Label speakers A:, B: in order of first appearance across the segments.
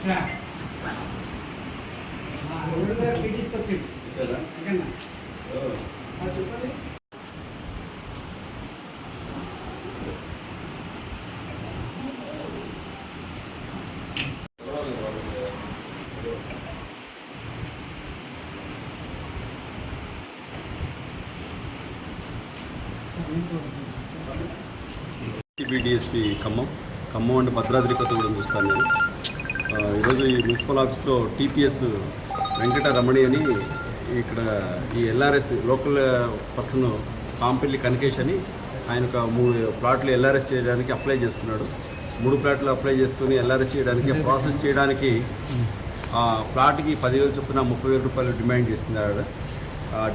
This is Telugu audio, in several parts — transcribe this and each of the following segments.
A: అందరూ
B: బీడీఎస్పీ ఖమ్మం. ఖమ్మం అంటే భద్రాద్రి కొత్తగూడెం చూస్తాను నేను. ఈరోజు ఈ మున్సిపల్ ఆఫీస్లో టీపీఎస్ వెంకట రమణి అని ఇక్కడ ఈ LRS local person Kampelli Kanakesh అని ఆయన ఒక మూడు ప్లాట్లు ఎల్ఆర్ఎస్ చేయడానికి అప్లై చేసుకున్నాడు. మూడు ప్లాట్లు అప్లై చేసుకుని ఎల్ఆర్ఎస్ చేయడానికి ప్రాసెస్ చేయడానికి ఆ ప్లాట్కి పదివేలు చొప్పున ముప్పై వేల రూపాయలు డిమాండ్ చేసింది ఆవిడ.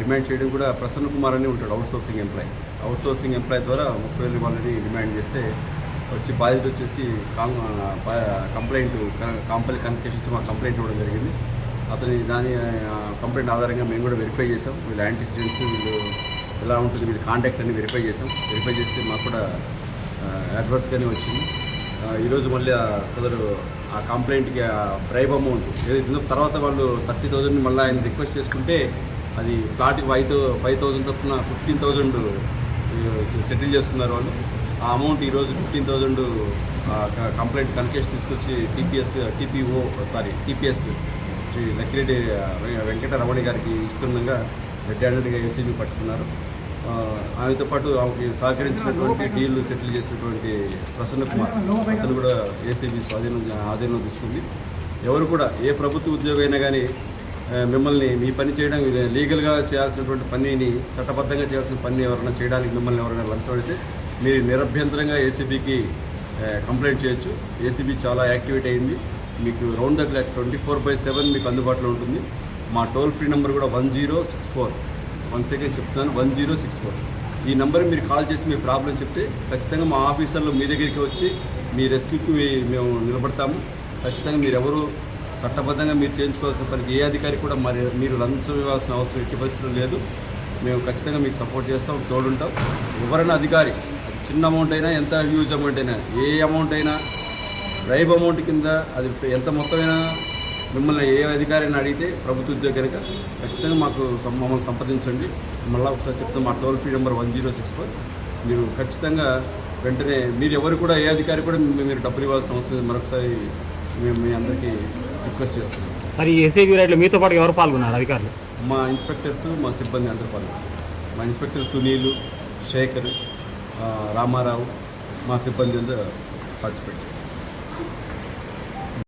B: డిమాండ్ చేయడం కూడా ప్రసన్న కుమార్ అని ఉంటాడు outsourcing employee. Outsourcing employee ద్వారా ముప్పై వేలు ఇవ్వాలని డిమాండ్ చేస్తే వచ్చి బాధ్యత వచ్చేసి బా- కంప్లైంట్ కంపెనీ కాంపల్లి కన్ఫ్యూషన్ మాకు కంప్లైంట్ ఇవ్వడం జరిగింది. అతని దాని కంప్లైంట్ ఆధారంగా మేము కూడా వెరిఫై చేసాం వీళ్ళ యాంటీసిడెంట్స్ వీళ్ళు ఎలా ఉంటుంది వీళ్ళ కాంటాక్ట్ అని వెరిఫై చేసాం వెరిఫై చేస్తే మాకు కూడా అడ్వర్స్గానే వచ్చింది. ఈరోజు మళ్ళీ ఆ సదరు ఆ కంప్లైంట్కి ఆ బ్రైబ్ అమౌంట్ ఏదైతుందో తర్వాత వాళ్ళు థర్టీ థౌజండ్ మళ్ళీ ఆయన రిక్వెస్ట్ చేసుకుంటే అది ప్లాట్కి ఫైవ్ ఫైవ్ థౌజండ్ తప్పున ఫిఫ్టీన్ థౌజండ్ సెటిల్ చేసుకున్నారు వాళ్ళు. ఆ అమౌంట్ ఈరోజు ఫిఫ్టీన్ థౌజండ్ కంప్లైంట్ కన్కేష్ తీసుకొచ్చి TPS TPO sorry TPS Shri Lakkireddy వె- వెంకట రమణి గారికి ఇస్తుండగా రెడ్ హ్యాండెడ్గా ఏసీబీ పట్టుకున్నారు. ఆమెతో పాటు ఆమెకి సహకరించినటువంటి డీల్ సెటిల్ చేసినటువంటి ప్రసన్న కుమార్ అతను కూడా ఏసీబీ స్వాధీనం ఆధీనంలో తీసుకుంది. ఎవరు కూడా ఏ ప్రభుత్వ ఉద్యోగం అయినా కానీ మిమ్మల్ని మీ పని చేయడం లీగల్గా చేయాల్సినటువంటి పనిని చట్టబద్ధంగా చేయాల్సిన పని ఎవరైనా చేయడానికి మిమ్మల్ని ఎవరైనా లంచం మీరు నిరభ్యంతరంగా ఏసీబీకి కంప్లైంట్ చేయొచ్చు. ఏసీబీ చాలా యాక్టివేట్ అయింది. మీకు రౌండ్ దగ్గర ట్వంటీ ఫోర్ బై సెవెన్ మీకు అందుబాటులో ఉంటుంది. మా టోల్ ఫ్రీ నెంబర్ కూడా one zero six four. One second చెప్తున్నాను. One zero six four. ఈ నెంబర్ మీరు కాల్ చేసి మీ ప్రాబ్లం చెప్తే ఖచ్చితంగా మా ఆఫీసర్లు మీ దగ్గరికి వచ్చి మీ రెస్క్యూకి మేము నిలబడతాము. ఖచ్చితంగా మీరెవరు చట్టబద్ధంగా మీరు చేయించుకోవాల్సిన పనికి ఏ అధికారి కూడా మరి మీరు లంచం ఇవ్వాల్సిన అవసరం ఎట్టి పరిస్థితులు లేదు. మేము ఖచ్చితంగా మీకు సపోర్ట్ చేస్తాం తోడుంటాం. ఎవరైనా అధికారి చిన్న అమౌంట్ అయినా ఎంత హ్యూజ్ అమౌంట్ అయినా ఏ అమౌంట్ అయినా రైబ్ అమౌంట్ కింద అది ఎంత మొత్తమైనా మిమ్మల్ని ఏ అధికారిని అడిగితే ప్రభుత్వ ఉద్యోగి కనుక ఖచ్చితంగా మాకు మమ్మల్ని సంప్రదించండి. మళ్ళీ ఒకసారి చెప్తాం మా toll free number one zero six four మీరు ఖచ్చితంగా వెంటనే మీరు ఎవరు కూడా ఏ అధికారి కూడా మీరు డబ్బులు ఇవ్వాల్సిన అవసరం లేదు. మరొకసారి మేము మీ అందరికీ రిక్వెస్ట్ చేస్తున్నాం.
C: సార్ ఈ ఏసీబీ రైడ్లో మీతో పాటు ఎవరు పాల్గొన్నారు అధికారులు?
B: మా ఇన్స్పెక్టర్స్ మా సిబ్బంది అందరూ పాల్గొన్నారు. మా ఇన్స్పెక్టర్ సునీలు శేఖర్ రామారావు మా సిబ్బంది అందరూ పార్టిసిపేట్ చేశారు.